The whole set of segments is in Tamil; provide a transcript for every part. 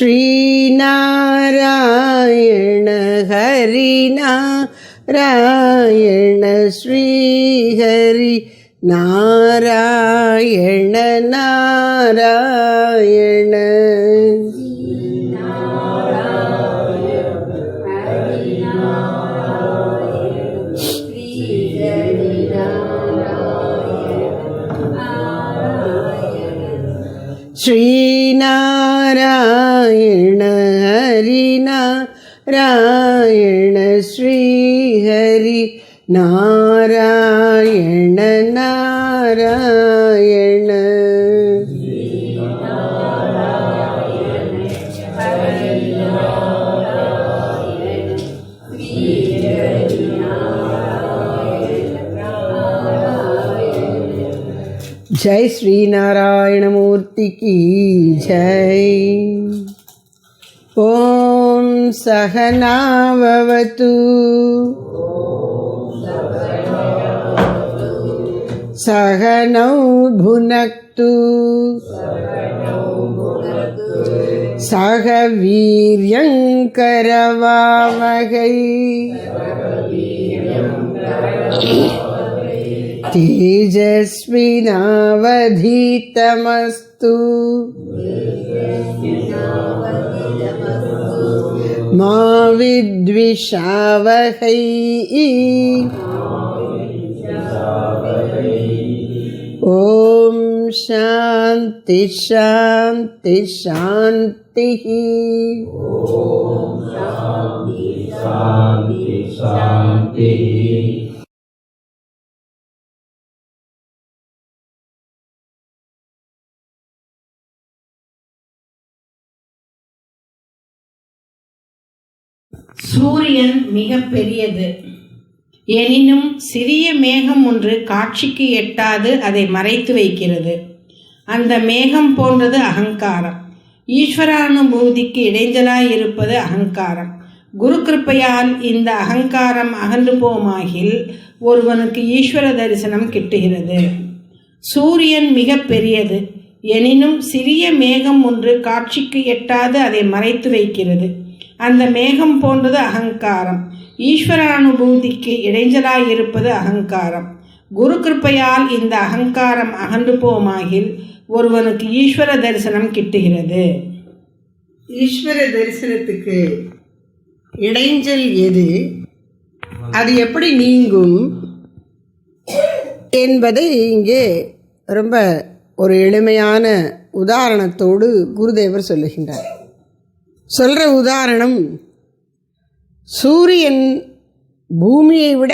श्रीनारायण हरिनारायण श्रीहरि नारायण नारायण नारायण नारायण। जय श्री नारायण मूर्ति की जय। ॐ सहनावतु। सहनौ भुनक्तु सह वीर्यङ्करवावहै तेजस्विनावधीतमस्तु। मा विद्विषावहै। ஓம் சாந்தி ஷாந்தி சாந்தி. சூரியன் மிக பெரியது எனினும் சிறிய மேகம் ஒன்று காட்சிக்கு எட்டாது அதை மறைத்து வைக்கிறது. அந்த மேகம் போன்றது அகங்காரம். ஈஸ்வரானுபூதிக்கு இடைஞ்சலாய் இருப்பது அகங்காரம். குரு கிருப்பையால் இந்த அகங்காரம் அகன்று போமாகில் ஒருவனுக்கு ஈஸ்வர தரிசனம் கிட்டுகிறது. சூரியன் மிக பெரியது. எனினும் சிறிய மேகம் ஒன்று காட்சிக்கு எட்டாது அதை மறைத்து வைக்கிறது. அந்த மேகம் போன்றது அகங்காரம். ஈஸ்வரானுபூதிக்கு இடைஞ்சலாயிருப்பது அகங்காரம். குரு கிருப்பையால் இந்த அகங்காரம் அகன்று போமாகில் ஒருவனுக்கு ஈஸ்வர தரிசனம் கிட்டுகிறது. ஈஸ்வர தரிசனத்துக்கு இடைஞ்சல் எது? அது எப்படி நீங்கும்? என்பதை இங்கே ரொம்ப ஒரு எளிமையான உதாரணத்தோடு குருதேவர் சொல்லுகின்றார். சொல்கிற உதாரணம் சூரியன் பூமியை விட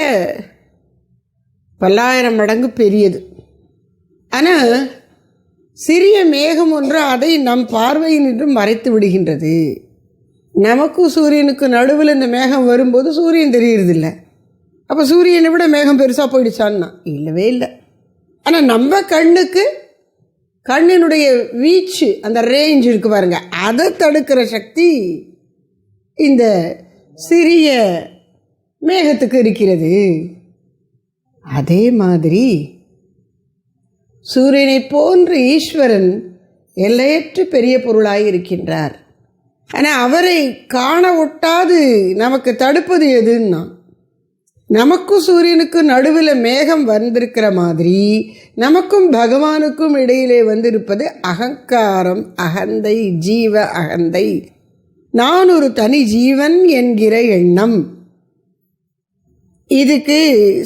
பல்லாயிரம் மடங்கு பெரியது. ஆனால் சிறிய மேகம் ஒன்று அதை நம் பார்வையினின்றும் மறைத்து விடுகின்றது. நமக்கும் சூரியனுக்கு நடுவில் இந்த மேகம் வரும்போது சூரியன் தெரியறதில்ல. அப்போ சூரியனை விட மேகம் பெருசாக போயிடுச்சான்னா? இல்லவே இல்லை. ஆனால் நம்ம கண்ணுக்கு கண்ணினுடைய வீச்சு அந்த ரேஞ்ச் இருக்கு பாருங்க. அதை தடுக்கிற சக்தி இந்த சிறிய மேகத்துக்கு இருக்கிறது. அதே மாதிரி சூரியனை போன்று ஈஸ்வரன் எல்லையற்று பெரிய பொருளாய் இருக்கின்றார் ஆனால் அவரை காண ஒட்டாது நமக்கு தடுப்பது எதுன்னா நமக்கும் சூரியனுக்கும் நடுவில் மேகம் வந்திருக்கிற மாதிரி நமக்கும் பகவானுக்கும் இடையிலே வந்திருப்பது அகங்காரம் அகந்தை ஜீவ அகந்தை. நான் ஒரு தனி ஜீவன் என்கிற எண்ணம். இதுக்கு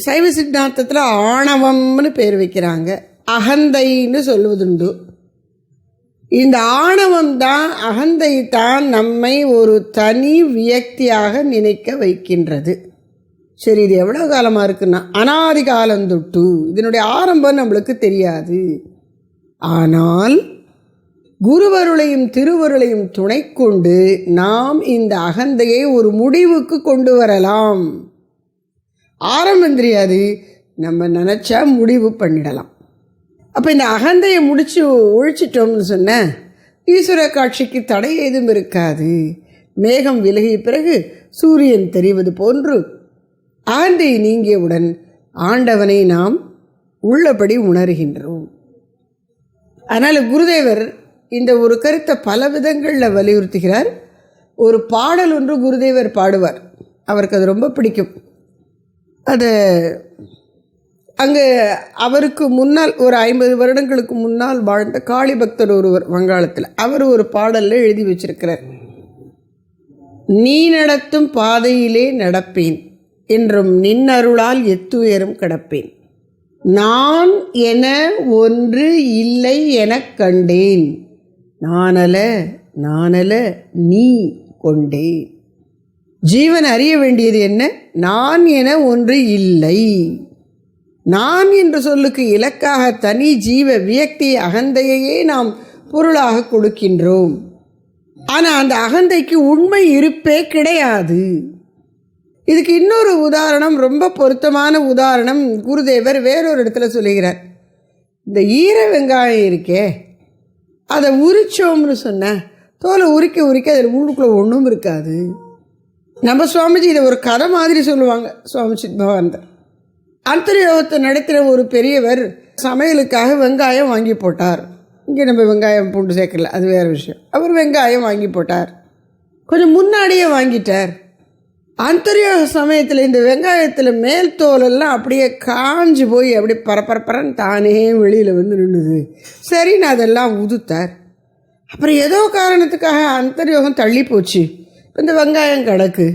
சைவ சித்தாந்தத்தில் ஆணவம்னு பேர் வைக்கிறாங்க. அகந்தைன்னு சொல்வதுண்டு. இந்த ஆணவம் தான் அகந்தை தான் நம்மை ஒரு தனி வியக்தியாக நினைக்க வைக்கின்றது. சரி இது எவ்வளோ காலமாக இருக்குன்னா அனாதி காலந்தொட்டு இதனுடைய ஆரம்பம் நம்மளுக்கு தெரியாது. ஆனால் குருவருளையும் திருவருளையும் துணை கொண்டு நாம் இந்த அகந்தையை ஒரு முடிவுக்கு கொண்டு வரலாம். ஆரம்பம் தெரியாது நம்ம நினச்சா முடிவு பண்ணிடலாம். அப்போ இந்த அகந்தையை முடித்து ஒழிச்சிட்டோம்னு சொன்ன ஈஸ்வர காட்சிக்கு தடை ஏதும் இருக்காது. மேகம் விலகிய பிறகு சூரியன் தெரிவது போன்று அகந்தை நீங்கியவுடன் ஆண்டவனை நாம் உள்ளபடி உணர்கின்றோம். அதனால் குருதேவர் இந்த ஒரு கருத்தை பல விதங்களில் வலியுறுத்துகிறார். ஒரு பாடல் ஒன்று குருதேவர் பாடுவார். அவருக்கு அது ரொம்ப பிடிக்கும். அது அங்கே அவருக்கு முன்னால் ஒரு ஐம்பது வருடங்களுக்கு முன்னால் வாழ்ந்த காளி பக்தர் ஒருவர் வங்காளத்தில் அவர் ஒரு பாடலில் எழுதி வச்சிருக்கிறார். நீ நடத்தும் பாதையிலே நடப்பேன் என்றும் நின்னருளால் எத்துயரும் கிடப்பேன். நான் என ஒன்று இல்லை எனக் கண்டேன். நானல நானல நீ கொண்டே. ஜீவன் அறிய வேண்டியது என்ன? நான் என ஒன்று இல்லை. நான் என்ற சொல்லுக்கு இலக்காக தனி ஜீவ வியக்தி அகந்தையையே நாம் பொருளாக கொடுக்கின்றோம். ஆனால் அந்த அகந்தைக்கு உண்மை இருப்பே கிடையாது. இதுக்கு இன்னொரு உதாரணம் ரொம்ப பொருத்தமான உதாரணம் குருதேவர் வேறொரு இடத்துல சொல்லுகிறார். இந்த ஈர வெங்காயம் இருக்கே அதை உரிச்சோம்னு சொன்னேன் தோலை உரிக்க உரிக்க அதில் உள்ளுக்குள்ளே ஒன்றும் இருக்காது. நம்ம சுவாமிஜி இதை ஒரு கதை மாதிரி சொல்லுவாங்க சுவாமி சித் பகவான்தர் அந்தர்யோகத்தை நடத்துகிற ஒரு பெரியவர் சமையலுக்காக வெங்காயம் வாங்கி போட்டார். இங்கே நம்ம வெங்காயம் பூண்டு சேர்க்கல அது வேறு விஷயம். அவர் வெங்காயம் வாங்கி போட்டார். கொஞ்சம் முன்னாடியே வாங்கிட்டார். அந்தர்யோக சமயத்தில் இந்த வெங்காயத்தில் மேல் தோலெல்லாம் அப்படியே காஞ்சு போய் அப்படியே பரபரப்பரன்னு தானே வெளியில் வந்து நின்றுது சரின்னு அதெல்லாம் உதுத்தார் அப்புறம் ஏதோ காரணத்துக்காக அந்தர்யோகம் தள்ளி போச்சு. இந்த வெங்காயம் கிடக்கு.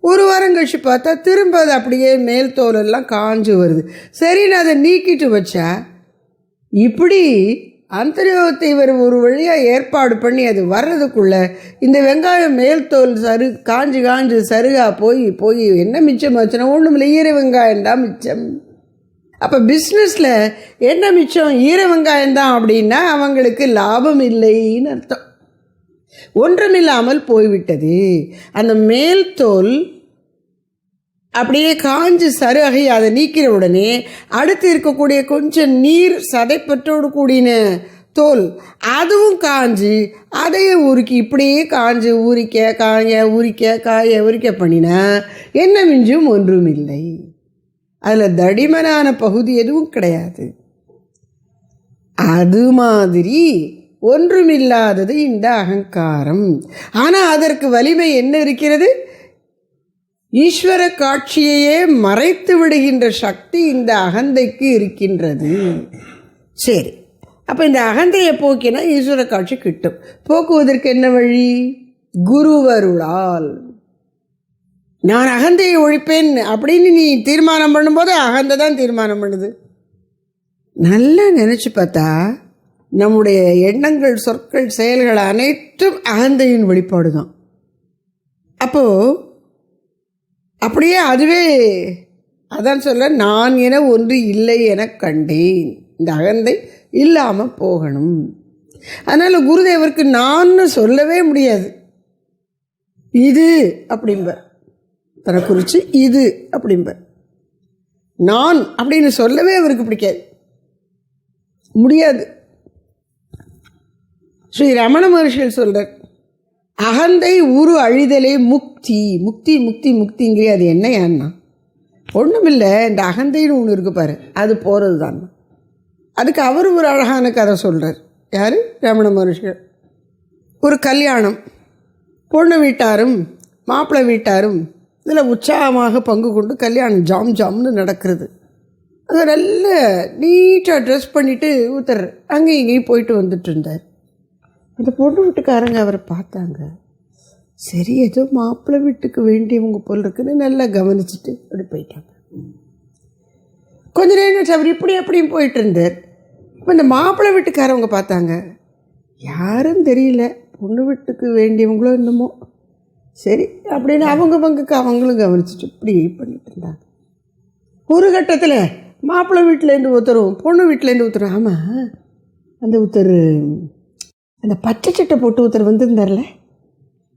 ஒரு வாரம் கழிச்சு பார்த்தா திரும்ப அது அப்படியே மேல் தோலெல்லாம் காஞ்சு வருது. சரின்னு அதை நீக்கிட்டு வச்சா இப்படி அந்தரியோகத்தை இவர் ஒரு வழியாக ஏற்பாடு பண்ணி அது வர்றதுக்குள்ள இந்த வெங்காயம் மேல் தோல் சரு காஞ்சு காஞ்சு சருகா போய் போய் என்ன மிச்சமாச்சுன்னா ஒன்றும் இல்லை ஈர வெங்காயம் தான் மிச்சம். அப்போ பிஸ்னஸில் என்ன மிச்சம்? ஈர வெங்காயம் தான் அப்படின்னா அவங்களுக்கு லாபம் இல்லைன்னு அர்த்தம். ஒன்றுமில்லாமல் போய்விட்டது. அந்த மேல் தோல் அப்படியே காஞ்சு சருகை அதை நீக்கிற உடனே அடுத்து இருக்கக்கூடிய கொஞ்சம் நீர் சதைப்பற்றோடு கூடின தோல் அதுவும் காஞ்சு அதையும் உருக்கி இப்படியே காஞ்சு உரிக்க காய உரிக்க காய உரிக்க பண்ணினா என்ன மிஞ்சும்? ஒன்றும் இல்லை அதில் தடிமனான பகுதி எதுவும் கிடையாது. அது மாதிரி ஒன்றுமில்லாதது இந்த அகங்காரம். ஆனால் அதற்கு வலிமை என்ன இருக்கிறது? ஈஸ்வர காட்சியையே மறைத்து விடுகின்ற சக்தி இந்த அகந்தைக்கு இருக்கின்றது. சரி. அப்போ இந்த அகந்தையை போக்கினா ஈஸ்வர காட்சி கிட்டும். போக்குவதற்கு என்ன வழி? குருவருளால். நான் அகந்தையை ஒழிப்பேன் அப்படின்னு நீ தீர்மானம் பண்ணும்போது அகந்தை தான் தீர்மானம் பண்ணுது. நல்லா நினச்சி பார்த்தா நம்முடைய எண்ணங்கள் சொற்கள் செயல்கள் அனைத்தும் அகந்தையின் வெளிப்பாடு தான் அப்போது அப்படியே அதுவே அதான் சொல்ல நான் என ஒன்று இல்லை என கண்டேன். இந்த அகந்தை இல்லாமல் போகணும். அதனால் குருதேவருக்கு நான்னு சொல்லவே முடியாது. இது அப்படிம்பர். தன்னை குறித்து இது அப்படிம்பர். நான் அப்படின்னு சொல்லவே அவருக்கு பிடிக்காது. முடியாது. ஸ்ரீ ரமண மகர்ஷிகள் சொல்கிறார் அகந்தை உரு அழிதலே முக்தி. முக்தி முக்தி முக்திங்கிறே அது என்ன ஏன்னா? ஒன்றுமில்லை இந்த அகந்தைன்னு ஒன்று இருக்கு பாரு அது போகிறது தான் அதுக்கு அவர் ஒரு அழகான கதை சொல்கிறார் யார்? ரமண மனுஷர் ஒரு கல்யாணம். பொண்ணு வீட்டாரும் மாப்பிள்ளை வீட்டாரும் இதில் உற்சாகமாக பங்கு கொண்டு கல்யாணம் ஜாம் ஜாம்னு நடக்கிறது. அதை நல்ல நீட்டாக ட்ரெஸ் பண்ணிவிட்டு ஊத்துறாரு. அங்கேயும் இங்கேயும் போயிட்டு வந்துட்டு இருந்தார். அந்த பொண்ணு வீட்டுக்காரங்க அவரை பார்த்தாங்க. சரி ஏதோ மாப்பிள்ளை வீட்டுக்கு வேண்டியவங்க போல் இருக்குன்னு நல்லா கவனிச்சுட்டு அப்படி போயிட்டாங்க. கொஞ்ச நேரம் அவர் இப்படி அப்படியும் போயிட்டு இருந்தார். இப்போ இந்த மாப்பிள்ளை வீட்டுக்காரவங்க பார்த்தாங்க. யாரும் தெரியல பொண்ணு வீட்டுக்கு வேண்டியவங்களோ என்னமோ. சரி அப்படின்னு அவங்க பங்குக்கு அவங்களும் கவனிச்சுட்டு இப்படி பண்ணிட்டு இருந்தாங்க. ஒரு கட்டத்தில் மாப்பிள்ளை வீட்டிலேருந்து ஒருத்தரும் பொண்ணு வீட்டிலேருந்து ஒருத்தரும் ஆமாம் அந்த ஒருத்தர் அந்த பச்சை சட்டை போட்டு ஒருத்தர் வந்திருந்தார்ல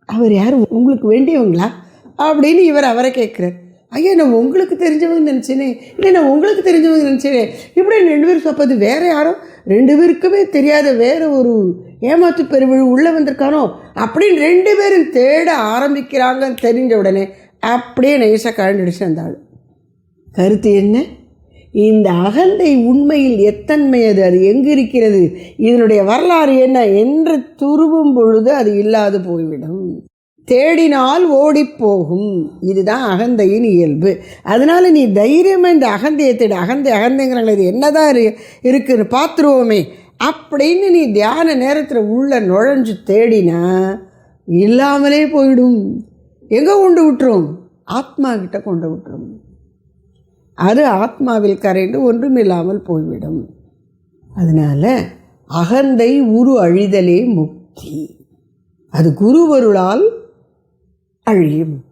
அவர் யார்? உங்களுக்கு வேண்டியவங்களா? அப்படின்னு இவர் அவரை கேட்குறார். ஐயா நான் உங்களுக்கு தெரிஞ்சவங்க நினச்சேனே. இல்லை நான் உங்களுக்கு தெரிஞ்சவங்க நினச்சேனே. இப்படி ரெண்டு பேரும் சொப்பது? வேறு யாரோ? ரெண்டு பேருக்குமே தெரியாத வேறு ஒரு ஏமாற்று பெருவிழு உள்ளே வந்திருக்கானோ? அப்படின்னு ரெண்டு பேரும் தேட ஆரம்பிக்கிறாங்கன்னு தெரிஞ்ச உடனே அப்படியே நைஸாக கழண்டுடுச்சு அந்த ஆள் கருத்து என்ன? இந்த அகந்தை உண்மையில் எத்தன்மையது? அது எங்கு இருக்கிறது இதனுடைய வரலாறு என்ன? என்று துருவும் பொழுது அது இல்லாது போய்விடும். தேடினால் ஓடிப்போகும் இதுதான் அகந்தையின் இயல்பு. அதனால நீ தைரியமாக இந்த அகந்தையை தேடி. அகந்தை அகந்தைங்கிறாங்களே இது என்னதான் இரு- இருக்குன்னு பார்த்துருவோமே. அப்படின்னு நீ தியான நேரத்தில் உள்ள நுழைஞ்சு தேடினா இல்லாமலே போயிடும் எங்கே கொண்டு விட்டுரும்? ஆத்மா கிட்ட கொண்டு விட்டுரும். அது ஆத்மாவில் கரைந்து ஒன்றுமில்லாமல் போய்விடும். அதனால அகந்தை உரு அழிதலே முக்தி. அது குருவருளால் அழியும்.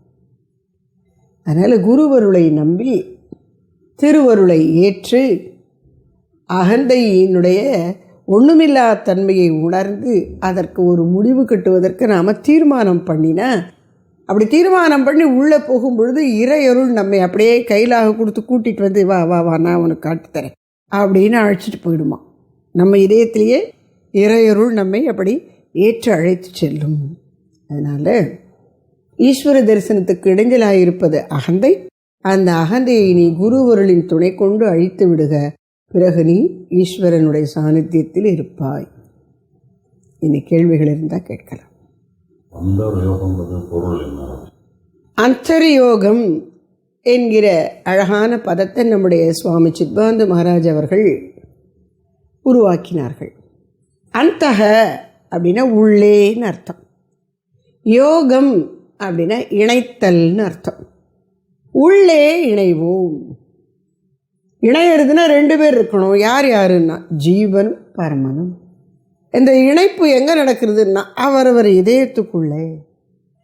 அதனால் குருவருளை நம்பி திருவருளை ஏற்று அகந்தையினுடைய ஒன்றுமில்லா தன்மையை உணர்ந்து அதற்கு ஒரு முடிவு கட்டுவதற்கு நாம் தீர்மானம் பண்ணினா அப்படி தீர்மானம் பண்ணி உள்ளே போகும் பொழுது இறையருள் நம்மை அப்படியே கையிலாக கொடுத்து கூட்டிகிட்டு வந்து வா வா வா நான் உனக்கு காட்டுத்தரேன் அப்படின்னு அழைச்சிட்டு போயிடுமா நம்ம இதயத்திலேயே இறையருள் நம்மை அப்படி ஏற்று அழைத்து செல்லும். அதனால் ஈஸ்வர தரிசனத்துக்கு இடைஞ்சலாக இருப்பது அகந்தை. அந்த அகந்தையை நீ குருவருளின் துணை கொண்டு அழித்து விடுக. பிறகு நீ ஈஸ்வரனுடைய சாநித்தியத்தில் இருப்பாய். இனி கேள்விகள் இருந்தால் கேட்கலாம் அந்த யோகங்கிறது பொருள் என்ன அந்தர்யோகம் என்கிற அழகான பதத்தை நம்முடைய சுவாமி சித்பாந்த மகாராஜ் அவர்கள் உருவாக்கினார்கள். அந்தக அப்படின்னா உள்ளேன்னு அர்த்தம். யோகம் அப்படின்னா இணைத்தல்னு அர்த்தம். உள்ளே இணைவோம். இணையிறதுன்னா ரெண்டு பேர் இருக்கணும். யார் யாருன்னா? ஜீவன் பரமனும். இந்த இணைப்பு எங்கே நடக்கிறதுன்னா அவரவர் இதயத்துக்குள்ளே.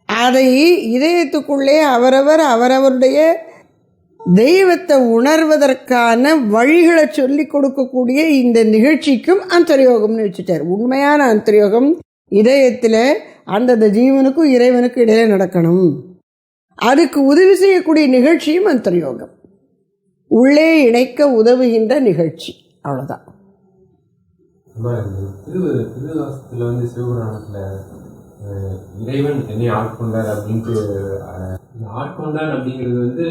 அதை இதயத்துக்குள்ளே அவரவர் அவரவருடைய தெய்வத்தை உணர்வதற்கான வழிகளை சொல்லி கொடுக்கக்கூடிய இந்த நிகழ்ச்சிக்கும் அந்தர்யோகம்னு வச்சுட்டார். உண்மையான அந்தர்யோகம் இதயத்தில் அந்தந்த ஜீவனுக்கும் இறைவனுக்கும் இடையே நடக்கணும். அதுக்கு உதவி செய்யக்கூடிய நிகழ்ச்சியும் அந்தர்யோகம். உள்ளே இணைக்க உதவுகின்ற நிகழ்ச்சி. அவ்வளோதான் திரு திருவாசத்துல வந்து சிவபுராணத்துல இறைவன் என்னை ஆட்கொண்டார் அப்படின்ட்டு ஆட்கொண்டார் அப்படிங்கிறது வந்து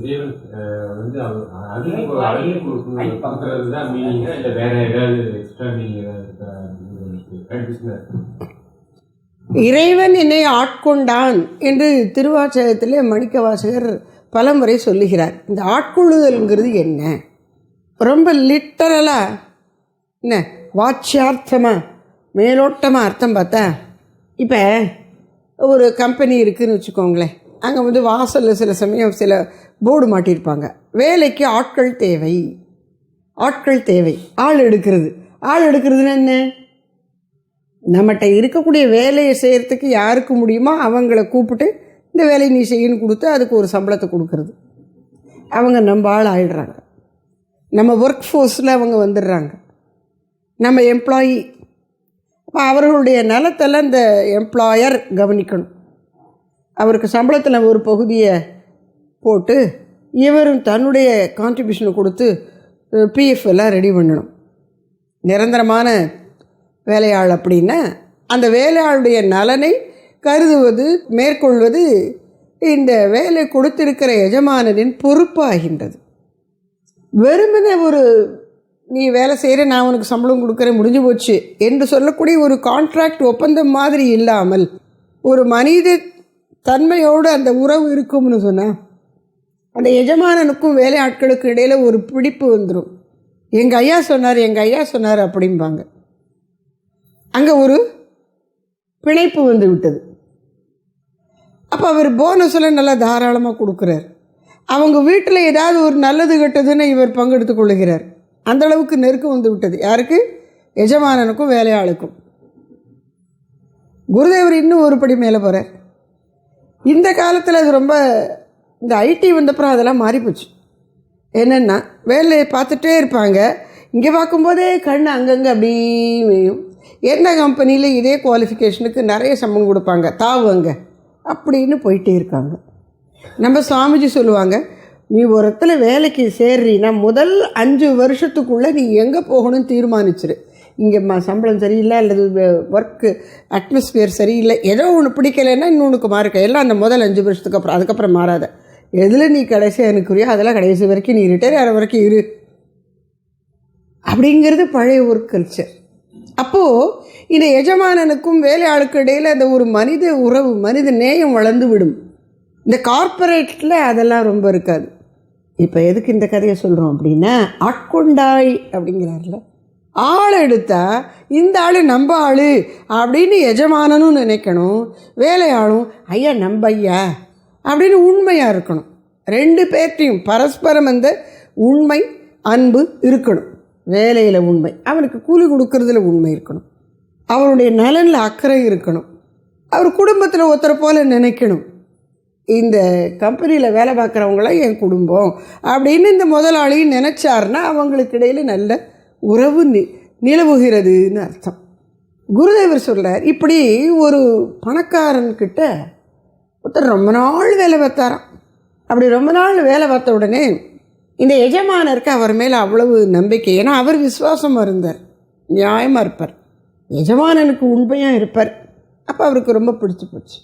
இறைவன் அஹ், வந்து அவர் அருள் கொ- அருள் கொடுக்கணும் கொடுக்கறது தான் மீனிங்கா இல்லை வேற ஏதாவது எக்ஸ்ட்ரா மீனிங் ஏதாவது இருக்கா அப்படின்னு இறைவன் என்னை ஆட்கொண்டான் என்று திருவாச்சகத்திலே மணிக்க வாசகர் பலமுறை சொல்லுகிறார். இந்த ஆட்கொள்ளுதல்ங்கிறது என்ன? ரொம்ப லிட்டரலாக என்ன? வாட்சியார்த்தமாக மேலோட்டமாக அர்த்தம் பார்த்தா இப்போ ஒரு கம்பெனி இருக்குதுன்னு வச்சுக்கோங்களேன். அங்கே வந்து வாசலில் சில சமயம் சில போர்டு மாட்டியிருப்பாங்க. வேலைக்கு ஆட்கள் தேவை. ஆட்கள் தேவை. ஆள் எடுக்கிறது. ஆள் எடுக்கிறதுன்னா என்ன? நம்மகிட்ட இருக்கக்கூடிய வேலையை செய்கிறதுக்கு யாருக்கு முடியுமோ அவங்கள கூப்பிட்டு இந்த வேலையை நீ செய்யணும் கொடுத்து அதுக்கு ஒரு சம்பளத்தை கொடுக்கறது. அவங்க நம்ம ஆள் ஆயிடுறாங்க. நம்ம ஒர்க் ஃபோர்ஸில் அவங்க வந்துடுறாங்க. நம்ம எம்ப்ளாயி அப்போ அவர்களுடைய நலத்தெல்லாம் இந்த எம்ப்ளாயர் கவனிக்கணும். அவருக்கு சம்பளத்தில் ஒரு பகுதியை போட்டு இவரும் தன்னுடைய கான்ட்ரிபியூஷனை கொடுத்து பிஎஃப் எல்லாம் ரெடி பண்ணணும். நிரந்தரமான வேலையாள் அப்படின்னா அந்த வேலையாளுடைய நலனை கருதுவது மேற்கொள்வது இந்த வேலை கொடுத்திருக்கிற எஜமானரின் பொறுப்பாகின்றது. வெறுமனே ஒரு நீ வேலை செய்கிற நான் உனக்கு சம்பளம் கொடுக்குறேன் முடிஞ்சு போச்சு என்று சொல்லக்கூடிய ஒரு கான்ட்ராக்ட் ஒப்பந்தம் மாதிரி இல்லாமல் ஒரு மனித தன்மையோடு அந்த உறவு இருக்கும்னு சொன்னால் அந்த எஜமானனுக்கும் வேலையாட்களுக்கும் இடையில் ஒரு பிடிப்பு வந்துடும் எங்கள் ஐயா சொன்னார் எங்கள் ஐயா சொன்னார் அப்படிம்பாங்க. அங்கே ஒரு பிணைப்பு வந்து விட்டது. அப்போ அவர் போனஸில் நல்லா தாராளமாக கொடுக்குறார். அவங்க வீட்டில் ஏதாவது ஒரு நல்லது கெட்டதுன்னு இவர் பங்கெடுத்து கொள்ளுகிறார். அந்த அளவுக்கு நெருக்கம் வந்து விட்டது. யாருக்கு? எஜமானனுக்கும் வேலையாளுக்கும். குருதேவர் இன்னும் ஒரு படி மேலே போகிறார் இந்த காலத்தில் அது ரொம்ப இந்த ஐடி வந்தப்புறம் அதெல்லாம் மாறிப்போச்சு. என்னென்னா வேலையை பார்த்துட்டே இருப்பாங்க. இங்கே பார்க்கும்போதே கண் அங்கங்கே அப்படியும் என்ன எந்த கம்பெனியில் இதே குவாலிஃபிகேஷனுக்கு நிறைய சம்பளம் கொடுப்பாங்க. தாவுங்க அப்படின்னு போயிட்டே இருக்காங்க. நம்ம சுவாமிஜி சொல்லுவாங்க நீ ஒரு இடத்துல வேலைக்கு சேர்றீன்னா முதல் அஞ்சு வருஷத்துக்குள்ளே நீ எங்கே போகணும்னு தீர்மானிச்சிரு. இங்கே ம சம்பளம் சரியில்லை அல்லது ஒர்க்கு அட்மாஸ்பியர் சரியில்லை. ஏதோ ஒன்று பிடிக்கலைன்னா இன்னொன்றுக்கு மாறுக்க எல்லாம் அந்த முதல் அஞ்சு வருஷத்துக்கு அப்புறம் அதுக்கப்புறம் மாறாத. எதில் நீ கடைசியாக எனக்குரியோ அதெல்லாம் கடைசி வரைக்கும் நீ ரிட்டையர் ஆகிற வரைக்கும் இரு. அப்படிங்கிறது பழைய ஒரு கல்ச்சர் அப்போது இந்த எஜமானனுக்கும் வேலையாளுக்கு இடையில் அந்த ஒரு மனித உறவு மனித நேயம் வளர்ந்து விடும். இந்த கார்ப்பரேட்டில் அதெல்லாம் ரொம்ப இருக்காது. இப்போ எதுக்கு இந்த கதையை சொல்கிறோம் அப்படின்னா ஆட்கொண்டாய் அப்படிங்கிறார்ல. ஆள் எடுத்தா இந்த ஆள் நம்ம ஆள் அப்படின்னு எஜமானனும் நினைக்கணும் வேலையாளும் ஐயா நம்ம ஐயா அப்படின்னு உண்மையாக இருக்கணும். ரெண்டு பேர்ட்டையும் பரஸ்பரம் அந்த உண்மை அன்பு இருக்கணும். வேலையில் உண்மை. அவனுக்கு கூலி கொடுக்கறதுல உண்மை இருக்கணும். அவருடைய நலனில் அக்கறை இருக்கணும். அவர் குடும்பத்தில் ஒருத்தரை போல நினைக்கணும். இந்த கம்பெனியில் வேலை பார்க்குறவங்களாம் என் குடும்பம் அப்படின்னு இந்த முதலாளியும் நினச்சாருன்னா அவங்களுக்கு இடையில் நல்ல உறவு நி நிலவுகிறதுன்னு அர்த்தம். குருதேவர் சொல்கிறார் இப்படி ஒரு பணக்காரன்கிட்ட ஒருத்தர் ரொம்ப நாள் வேலை பார்த்தாராம். அப்படி ரொம்ப நாள் வேலை பார்த்த உடனே இந்த எஜமானருக்கு அவர் மேலே அவ்வளவு நம்பிக்கை. ஏன்னா அவர் விசுவாசமாக இருந்தார் நியாயமாக இருப்பார். எஜமானனுக்கு உண்மையாக இருப்பார். அப்போ அவருக்கு ரொம்ப பிடிச்சி போச்சு.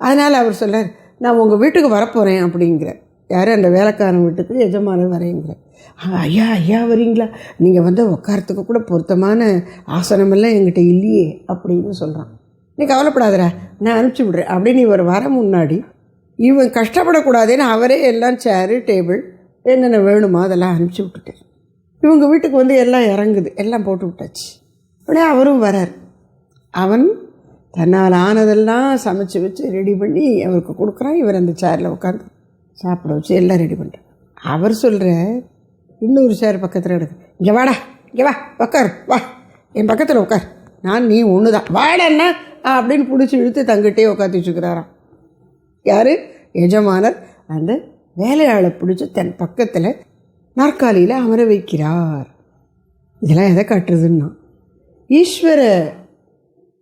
அதனால் அவர் சொல்கிறார் நான் உங்கள் வீட்டுக்கு வரப்போகிறேன் அப்படிங்கிற. யார் அந்த வேலைக்காரன் வீட்டுக்கு? எஜமானர் வரேங்கிற. ஐயா ஐயா வரீங்களா? நீங்கள் வந்து உட்காரத்துக்கு கூட பொருத்தமான ஆசனமெல்லாம் எங்கிட்ட இல்லையே அப்படின்னு சொல்கிறான் நீ கவலைப்படாதடா நான் அனுப்பிச்சி விட்றேன். அப்படின்னு இவர் வர முன்னாடி இவன் கஷ்டப்படக்கூடாதுன்னு அவரே எல்லாம் சேரு டேபிள் என்னென்ன வேணுமோ அதெல்லாம் அனுப்பிச்சி விட்டுட்டேன். இவங்க வீட்டுக்கு வந்து எல்லாம் இறங்குது. எல்லாம் போட்டு விட்டாச்சு. உடனே அவரும் வரார். அவன் தன்னால் ஆனதெல்லாம் சமைச்சு வச்சு ரெடி பண்ணி அவருக்கு கொடுக்குறான். இவர் அந்த சேரில் உட்காந்து சாப்பிட வச்சு எல்லாம் ரெடி பண்ணுறான் அவர் சொல்கிற இன்னொரு சேர் பக்கத்தில் எடுக்கு இங்கே வாடா இங்கே வா உக்கார் வா. என் பக்கத்தில் உட்கார் நான் நீ ஒன்று தான் வாடன்னா அப்படின்னு பிடிச்சி இழுத்து தங்கிட்டே உட்காந்து வச்சுக்கிறாராம். யார்? எஜமானர். அந்த வேலையாளை பிடிச்சி தன் பக்கத்தில் நாற்காலியில் அமர வைக்கிறார். இதெல்லாம் எதை காட்டுறதுன்னா ஈஸ்வர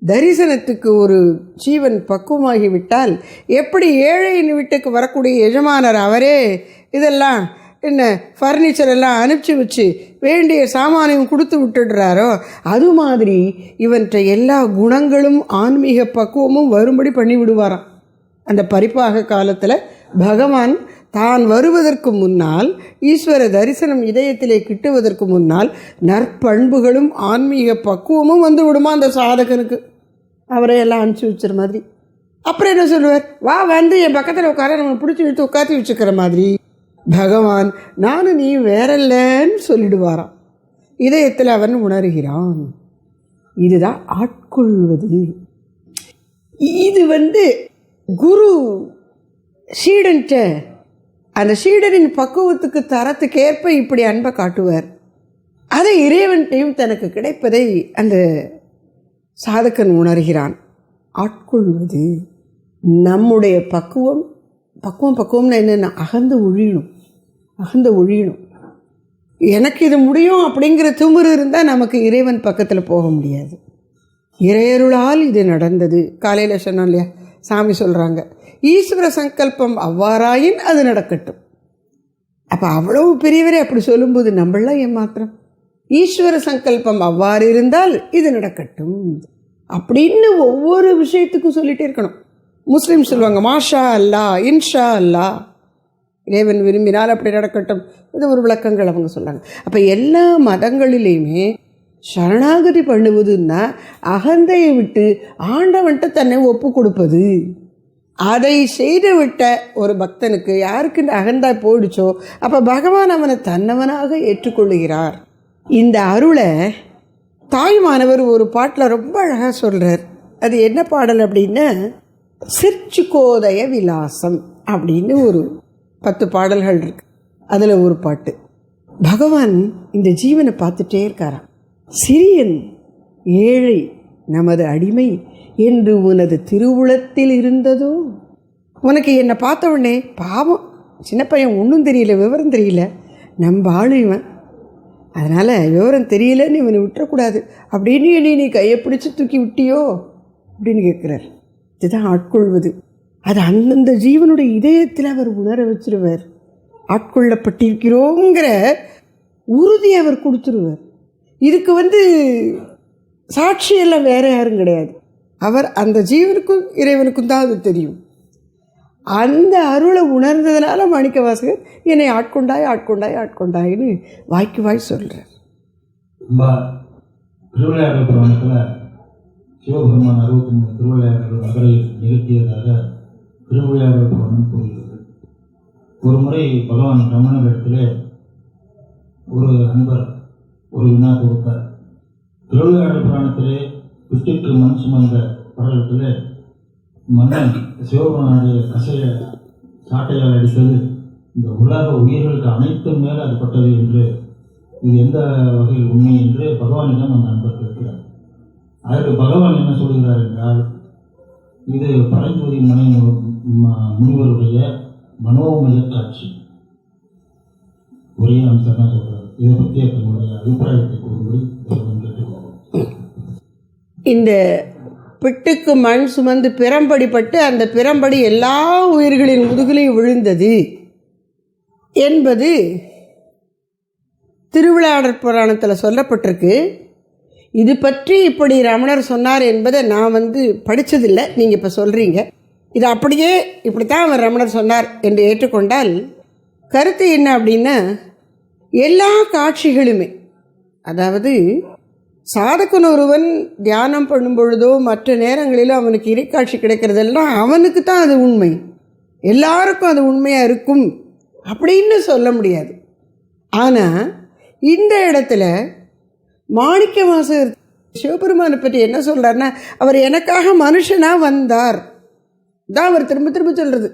தரிசனத்துக்கு ஒரு ஜீவன் பக்குவமாகி விட்டால் எப்படி ஏழையின் வீட்டுக்கு வரக்கூடிய எஜமானர் அவரே? இதெல்லாம் என்ன ஃபர்னிச்சர் எல்லாம் அனுப்பிச்சி வச்சு வேண்டிய சாமானையும் கொடுத்து விட்டுடுறாரோ? அது மாதிரி இவற்றை எல்லா குணங்களும் ஆன்மீக பக்குவமும் வரும்படி பண்ணி விடுவாராம் அந்த பரிப்பாக காலத்தில் பகவான் தான் வருவதற்கு முன்னால் ஈஸ்வர தரிசனம் இதயத்திலே கிட்டுவதற்கு முன்னால் நற்பண்புகளும் ஆன்மீக பக்குவமும் வந்து விடுமா அந்த சாதகனுக்கு? அவரை எல்லாம் அனுப்பிச்சி வச்சுற மாதிரி. அப்புறம் என்ன சொல்லுவார்? வா வந்து என் பக்கத்தில் உட்கார நம்ம பிடிச்சி இழுத்து உட்காத்தி வச்சுக்கிற மாதிரி. பகவான் நானும் நீ வேறல்லன்னு சொல்லிடுவாராம். இதயத்தில் அவன் உணர்கிறான். இதுதான் ஆட்கொள்வது. இது வந்து குரு சீடன்ட்ட அந்த சீடனின் பக்குவத்துக்கு தரத்துக்கேற்ப இப்படி அன்பை காட்டுவார். அதை இறைவன்ட்டையும் தனக்கு கிடைப்பதை அந்த சாதகன் உணர்கிறான். ஆட்கொள்வது நம்முடைய பக்குவம் பக்குவம் பக்குவம்னு என்னென்ன? அகந்து ஒழியணும். அகந்து ஒழியணும். எனக்கு இது முடியும் அப்படிங்கிற திமிரு இருந்தால் நமக்கு இறைவன் பக்கத்தில் போக முடியாது. இறையருளால் இது நடந்தது. காலையில் சொன்னோம் இல்லையா? சாமி சொல்கிறாங்க ஈஸ்வர சங்கல்பம் அவ்வாறாயின் அது நடக்கட்டும். அப்போ அவ்வளவு பெரியவரே அப்படி சொல்லும்போது நம்மளாம் ஏமாத்திரம் ஈஸ்வர சங்கல்பம் அவ்வாறு இருந்தால் இது நடக்கட்டும். அப்படின்னு ஒவ்வொரு விஷயத்துக்கும் சொல்லிட்டே இருக்கணும். முஸ்லீம் சொல்லுவாங்க மாஷா அல்லா இன்ஷா அல்லா. இறைவன் விரும்பினால் அப்படி நடக்கட்டும். இது ஒரு விளக்கங்கள் அவங்க சொன்னாங்க அப்போ எல்லா மதங்களிலையுமே சரணாகதி பண்ணுவதுன்னா அகந்தையை விட்டு ஆண்டவன்ட்ட தன்னை ஒப்பு கொடுப்பது. அதை செய்து விட்ட ஒரு பக்தனுக்கு யாருக்கு அகந்தாய் போயிடுச்சோ அப்போ பகவான் அவனை தன்னவனாக ஏற்றுக்கொள்ளுகிறார். இந்த அருளை தாய்மானவர் ஒரு பாட்டில் ரொம்ப அழகாக சொல்கிறார் அது என்ன பாடல் அப்படின்னா சிற்சுகோதய விலாசம் அப்படின்னு ஒரு பத்து பாடல்கள் இருக்கு. அதில் ஒரு பாட்டு. பகவான் இந்த ஜீவனை பார்த்துட்டே இருக்காராம். சிறியன் ஏழை நமது அடிமை என்று உனது திருவுளத்தில் இருந்ததோ? உனக்கு என்னை பார்த்த உடனே பாவம். சின்ன பையன் ஒன்றும் தெரியல விவரம் தெரியல. நம்ம ஆளு இவன் அதனால் விவரம் தெரியலன்னு இவனை விட்டுறக்கூடாது. அப்படின்னு என்னை நீ கையை பிடிச்சி தூக்கி விட்டியோ? அப்படின்னு கேட்குறார். இதுதான் ஆட்கொள்வது. அது அந்தந்த ஜீவனுடைய இதயத்தில் அவர் உணர வச்சிருவார். ஆட்கொள்ளப்பட்டிருக்கிறோங்கிற உறுதி அவர் கொடுத்துருவார். இதுக்கு வந்து சாட்சியெல்லாம் வேற யாரும் கிடையாது. அவர் அந்த ஜீவனுக்கும் இறைவனுக்கும் தான் அது தெரியும். அந்த அருளை உணர்ந்ததுனால மாணிக்க வாசகர் என்னை ஆட்கொண்டாய் ஆட்கொண்டாய் ஆட்கொண்டாயின்னு வாய்க்கு வாய் சொல்கிறார் ரொம்ப திருவிளையாடல் புராணத்தில் சிவபெருமான் அறுபத்தி மூணு திருவிளையாடல்கள் மதுரையில் நிகழ்த்தியதாக திருவிளையாடல் புராணம் கூறுகிறது. ஒரு முறை பகவான் ரமணரிடத்திலே ஒரு அன்பர் ஒரு வினா கொடுத்தார். திருவிளையாடல் புராணத்திலே விட்டுக்கு மண் சுமந்த படலத்திலே மன்னன் சிவபெருமானது அசைய சாட்டையால் அடித்தது. இந்த உலக உயிர்களுக்கு அனைத்தும் மேல் அது பட்டது என்று இது எந்த வகையில் உண்மை என்று பகவானிடம் அந்த நண்பர் கேட்கிறார். அதற்கு பகவான் என்ன சொல்கிறார் என்றால் இது பரஞ்சோதி மனை முனிவருடைய மனோமய காட்சி ஒரே அம்சம் தான் சொல்றாரு. இதை பற்றி தன்னுடைய அபிப்பிராயத்தை கூறும்படி இந்த பிட்டுக்கு மண் சுமந்து பிறம்படிப்பட்டு அந்த பிறம்படி எல்லா உயிர்களின் முதுகிலையும் விழுந்தது என்பது திருவிளையாடற் புராணத்தில் சொல்லப்பட்டிருக்கு. இது பற்றி இப்படி ரமணர் சொன்னார் என்பதை நான் வந்து படித்ததில்லை நீங்கள் இப்போ சொல்கிறீங்க இது அப்படியே இப்படித்தான் அவர் ரமணர் சொன்னார் என்று ஏற்றுக்கொண்டால் கருத்து என்ன அப்படின்னா எல்லா காட்சிகளுமே அதாவது சாதகன் ஒருவன் தியானம் பண்ணும் பொழுதோ மற்ற நேரங்களிலோ அவனுக்கு இறைக்காட்சி கிடைக்கிறதெல்லாம் அவனுக்கு தான் அது உண்மை. எல்லாருக்கும் அது உண்மையாக இருக்கும் அப்படின்னு சொல்ல முடியாது. ஆனால் இந்த இடத்துல மாணிக்க வாசகர் சிவபெருமானை பற்றி என்ன சொல்கிறாருன்னா அவர் எனக்காக மனுஷனாக வந்தார். தான் அவர் திரும்ப திரும்ப சொல்கிறது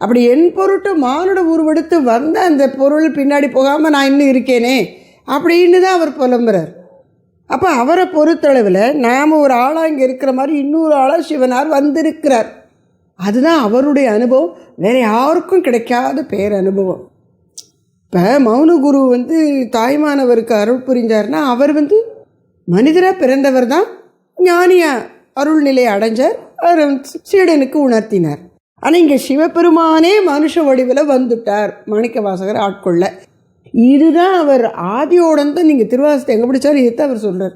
அப்படி என் பொருட்டு மானுட உருவெடுத்து வந்த அந்த பொருள் பின்னாடி போகாமல் நான் இன்னும் இருக்கேனே அப்படின்னு தான் அவர் புலம்புறார். அப்போ அவரை பொறுத்தளவில் நாம் ஒரு ஆளாக இங்கே இருக்கிற மாதிரி இன்னொரு ஆளாக சிவனார் வந்திருக்கிறார். அதுதான் அவருடைய அனுபவம். வேறு யாருக்கும் கிடைக்காத பேர் அனுபவம் இப்போ மௌன குரு வந்து தாய்மானவருக்கு அருள் புரிஞ்சார்னா அவர் வந்து மனிதராக பிறந்தவர் தான் ஞானியா அருள் நிலையை அடைஞ்சார் அவர் சீடனுக்கு உணர்த்தினார். ஆனால் இங்கே சிவபெருமானே மனுஷ வடிவில் வந்துட்டார் மாணிக்க வாசகர் ஆட்கொள்ள. இதுதான் அவர் ஆதியோடன் தான் நீங்கள் திருவாசத்தை எங்கே பிடிச்சாலும் இதுதான் அவர் சொல்கிறார்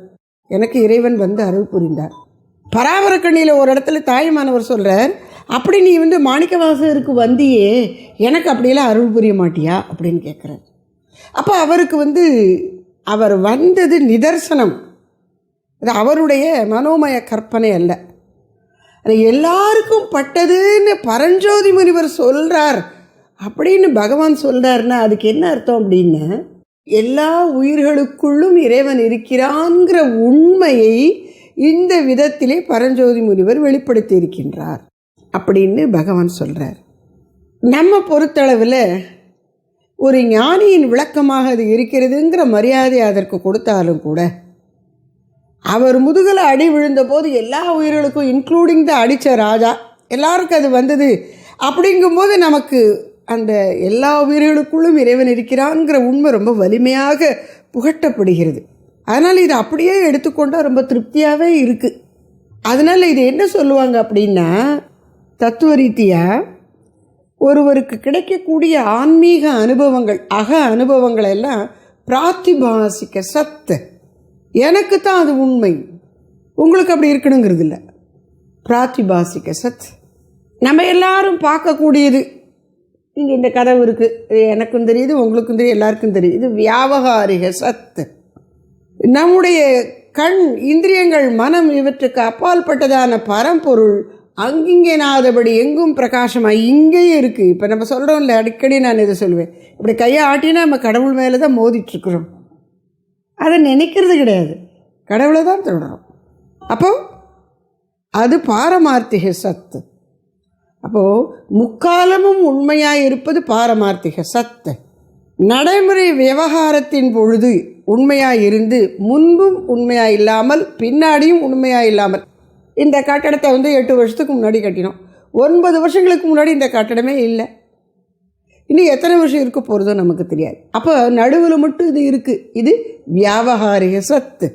எனக்கு இறைவன் வந்து அருள் புரிந்தார். பராபரக்கண்ணியில் ஒரு இடத்துல தாய்மானவர் சொல்கிறார் அப்படி நீ வந்து மாணிக்க வாசகருக்கு வந்தியே எனக்கு அப்படியெல்லாம் அருள் புரிய மாட்டியா? அப்படின்னு கேட்குறார் அப்போ அவருக்கு வந்து அவர் வந்தது நிதர்சனம். அது அவருடைய மனோமய கற்பனை அல்ல. அது எல்லாருக்கும் பட்டதுன்னு பரஞ்சோதி முனிவர் சொல்கிறார் அப்படின்னு பகவான் சொல்கிறாருன்னா அதுக்கு என்ன அர்த்தம் அப்படின்னா? எல்லா உயிர்களுக்குள்ளும் இறைவன் இருக்கிறான்ங்கிற உண்மையை இந்த விதத்திலே பரஞ்சோதி முனிவர் வெளிப்படுத்தி இருக்கின்றார் அப்படின்னு பகவான் சொல்கிறார் நம்ம பொறுத்தளவில் ஒரு ஞானியின் விளக்கமாக அது இருக்கிறதுங்கிற மரியாதை அதற்கு கொடுத்தாலும் கூட அவர் முதுகில் அடி விழுந்தபோது எல்லா உயிர்களுக்கும் இன்க்ளூடிங் த அடித்த ராஜா எல்லாருக்கும் அது வந்தது. அப்படிங்கும்போது நமக்கு அந்த எல்லா உயிர்களுக்குள்ளும் இறைவன் இருக்கிறான்ங்கிற உண்மை ரொம்ப வலிமையாக புகட்டப்படுகிறது. அதனால் இதை அப்படியே எடுத்துக்கொண்டால் ரொம்ப திருப்தியாகவே இருக்குது அதனால் இது என்ன சொல்லுவாங்க அப்படின்னா தத்துவ ரீதியாக ஒருவருக்கு கிடைக்கக்கூடிய ஆன்மீக அனுபவங்கள் அக அனுபவங்கள் எல்லாம் பிராத்திபாசிக்க சத்து எனக்கு தான் அது உண்மை. உங்களுக்கு அப்படி இருக்கணுங்கிறது இல்லை. பிராத்திபாசிக்க சத். நம்ம எல்லாரும் பார்க்கக்கூடியது இங்கே இந்த கதவு இருக்குது எனக்கும் தெரியுது உங்களுக்கும் தெரியும் எல்லாருக்கும் தெரியும் இது வியாபகாரிக சத்து. நம்முடைய கண் இந்திரியங்கள் மனம் இவற்றுக்கு அப்பால்பட்டதான பரம்பொருள். அங்கிங்கே நாதபடி எங்கும் பிரகாசமாக இங்கேயே இருக்குது இப்போ நம்ம சொல்கிறோம்ல அடிக்கடி நான் இதை சொல்லுவேன். இப்படி கையை ஆட்டினா நம்ம கடவுள் மேலே தான் மோதிட்டுருக்குறோம். அதை நினைக்கிறது கிடையாது. கடவுளை தான் தொடரும் அப்போ அது பாரமார்த்திக சத்து. அப்போது முக்காலமும் உண்மையாக இருப்பது பாரமார்த்திக சத்து. நடைமுறை விவகாரத்தின் பொழுது உண்மையாக இருந்து முன்பும் உண்மையாக இல்லாமல் பின்னாடியும் உண்மையாக இல்லாமல் இந்த கட்டடத்தை வந்து எட்டு வருஷத்துக்கு முன்னாடி கட்டினோம். ஒன்பது வருஷங்களுக்கு முன்னாடி இந்த கட்டடமே இல்லை. இன்னும் எத்தனை வருஷம் இருக்க போகிறதோ நமக்கு தெரியாது. அப்போ நடுவில் மட்டும் இது இருக்குது இது வியாபகாரிக சத்து.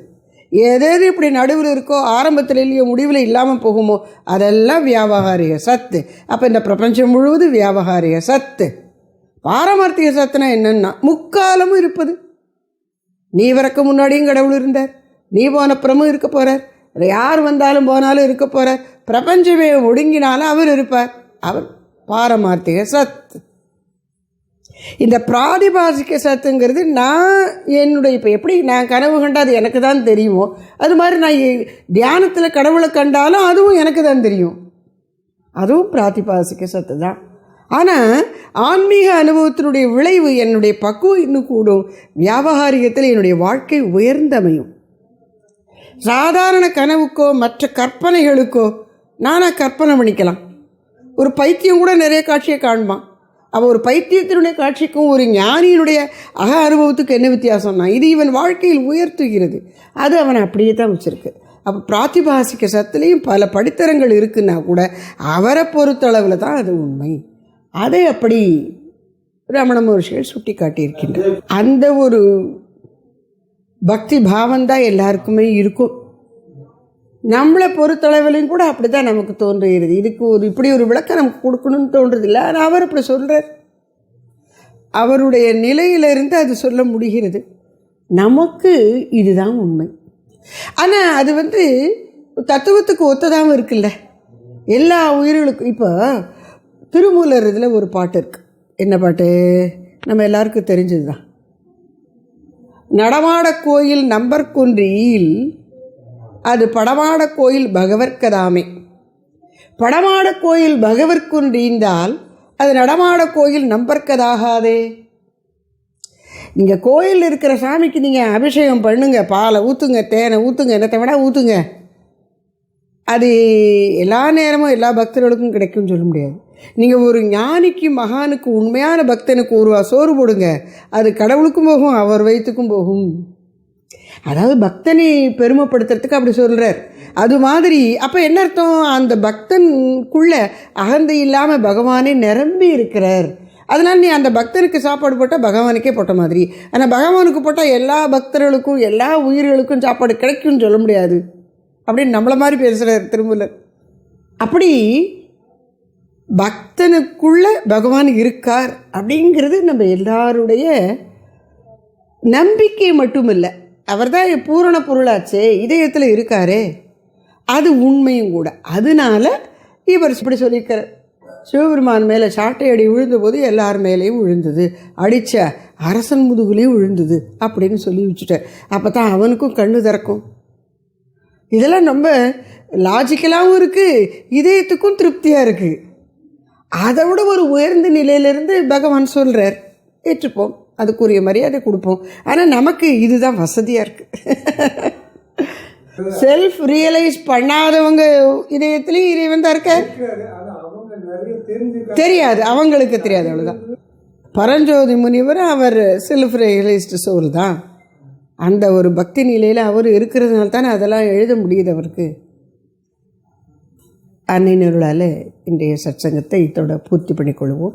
எது எது இப்படி நடுவில் இருக்கோ ஆரம்பத்தில் இல்லையோ முடிவில் இல்லாமல் போகுமோ அதெல்லாம் வியாபகாரிக சத்து. அப்போ இந்த பிரபஞ்சம் முழுவதும் வியாபகாரிக சத்து. பாரமார்த்திக சத்துனா என்னென்னா முக்காலமும் இருப்பது. நீ வரக்கு முன்னாடியும் கடவுள் இருந்தார். நீ போனப்புறமும் இருக்க போகிறார் யார் வந்தாலும் போனாலும் இருக்க போகிறார் பிரபஞ்சமே ஒடுங்கினாலும் அவர் இருப்பார். அவர் பாரமார்த்திக சத்து. இந்த பிராதிபாசிக்க சத்துங்கிறது நான் என்னுடைய இப்போ எப்படி நான் கனவு கண்டால் அது எனக்கு தான் தெரியுமோ? அது மாதிரி நான் தியானத்தில் கடவுளை கண்டாலும் அதுவும் எனக்கு தான் தெரியும். அதுவும் பிராதிபாசிக்க சத்து தான். ஆனால் ஆன்மீக அனுபவத்தினுடைய விளைவு என்னுடைய பக்குவம் இன்னும் கூடும் வியாபகாரிகத்தில் என்னுடைய வாழ்க்கை உயர்ந்தமையும். சாதாரண கனவுக்கோ மற்ற கற்பனைகளுக்கோ நானாக கற்பனை பண்ணிக்கலாம். ஒரு பைத்தியம் கூட நிறைய காட்சியை காண்பான். அப்போ ஒரு பைத்தியத்தினுடைய காட்சிக்கும் ஒரு ஞானியினுடைய அக அனுபவத்துக்கு என்ன வித்தியாசம்னா இது இவன் வாழ்க்கையில் உயர்த்துகிறது. அது அவனை அப்படியே தான் வச்சுருக்கு. அப்போ பிராத்திபாசிக்க சத்துலேயும் பல படித்தரங்கள் இருக்குன்னா கூட அவரை பொறுத்தளவில் தான் அது உண்மை. அதை அப்படி ரமண மகர்ஷிகள் சுட்டி காட்டியிருக்கின்றனர் அந்த ஒரு பக்தி பாவம் தான் எல்லாருக்குமே இருக்கும். நம்மளை பொறுத்தளவிலையும் கூட அப்படி தான் நமக்கு தோன்றுகிறது. இதுக்கு ஒரு இப்படி ஒரு விளக்கம் நமக்கு கொடுக்கணும்னு தோன்றதில்லை ஆனால் அவர் அப்படி சொல்கிறார் அவருடைய நிலையிலிருந்து அது சொல்ல முடிகிறது. நமக்கு இதுதான் உண்மை. ஆனால் அது வந்து தத்துவத்துக்கு ஒத்ததாகவும் இருக்குல்ல. எல்லா உயிர்களுக்கும் இப்போ திருமூலர் இதில் ஒரு பாட்டு இருக்குது என்ன பாட்டு? நம்ம எல்லாருக்கும் தெரிஞ்சது தான் நடமாட கோயில் நம்பர் குன்றியில் அது படமாட கோயில் பகவர்க்கதாமே படமாட கோயில் பகவர்க்குன்றீந்தால் அது நடமாட கோயில் நம்பர்க்கதாகாதே. நீங்கள் கோயிலில் இருக்கிற சாமிக்கு நீங்கள் அபிஷேகம் பண்ணுங்க. பாலை ஊற்றுங்க தேனை ஊற்றுங்க என்னத்தை விட ஊற்றுங்க அது எல்லா நேரமும் எல்லா பக்தர்களுக்கும் கிடைக்கும்னு சொல்ல முடியாது. நீங்கள் ஒரு ஞானிக்கு மகானுக்கு உண்மையான பக்தனுக்கு ஒருவா சோறு போடுங்க. அது கடவுளுக்கும் போகும் அவர் வயிற்றுக்கும் போகும். அதாவது பக்தனை பெருமைப்படுத்துறதுக்கு அப்படி சொல்கிறார் அது மாதிரி அப்போ என்ன அர்த்தம்? அந்த பக்தனுக்குள்ளே அகந்தை இல்லாமல் பகவானே நிரம்பி இருக்கிறார். அதனால் நீ அந்த பக்தனுக்கு சாப்பாடு போட்டால் பகவானுக்கே போட்ட மாதிரி. ஆனால் பகவானுக்கு போட்டால் எல்லா பக்தர்களுக்கும் எல்லா உயிர்களுக்கும் சாப்பாடு கிடைக்கும்னு சொல்ல முடியாது. அப்படின்னு நம்மளை மாதிரி பேசுகிறார் திருமூலர். அப்படி பக்தனுக்குள்ளே பகவான் இருக்கார் அப்படிங்கிறது நம்ம எல்லாருடைய நம்பிக்கை மட்டும் இல்லை அவர் தான் பூரண பொருளாச்சே இதயத்தில் இருக்காரே. அது உண்மையும் கூட. அதனால இவர் இப்படி சொல்லியிருக்கார். சிவபெருமான் மேலே சாட்டை அடி விழுந்தபோது எல்லார் மேலேயும் விழுந்தது. அடித்த அரசன் முதுகுலேயும் விழுந்தது அப்படின்னு சொல்லி வச்சுட்டார். அப்போ தான் அவனுக்கும் கண்ணு திறக்கும். இதெல்லாம் ரொம்ப லாஜிக்கலாகவும் இருக்குது இதயத்துக்கும் திருப்தியாக இருக்குது அதை விட ஒரு உயர்ந்த நிலையிலிருந்து பகவான் சொல்கிறார் ஏற்றுப்போம். அதுக்குரிய மரியாதை கொடுப்போம். ஆனால் நமக்கு இதுதான் வசதியாக இருக்குது செல்ஃப் ரியலைஸ் பண்ணாதவங்க இதயத்துலேயும் இறைவன் தான் இருக்க தெரியாது. அவங்களுக்கு தெரியாது அவ்வளோதான் பரஞ்சோதி முனிவர் அவர் செல்ஃப் ரியலைஸ்டு சோல் தான். அந்த ஒரு பக்தி நிலையில் அவர் இருக்கிறதுனால தானே அதெல்லாம் எழுத முடியுது அவருக்கு. அன்னினருளால் இன்றைய சத்சங்கத்தை இதோட பூர்த்தி பண்ணிக்கொள்வோம்.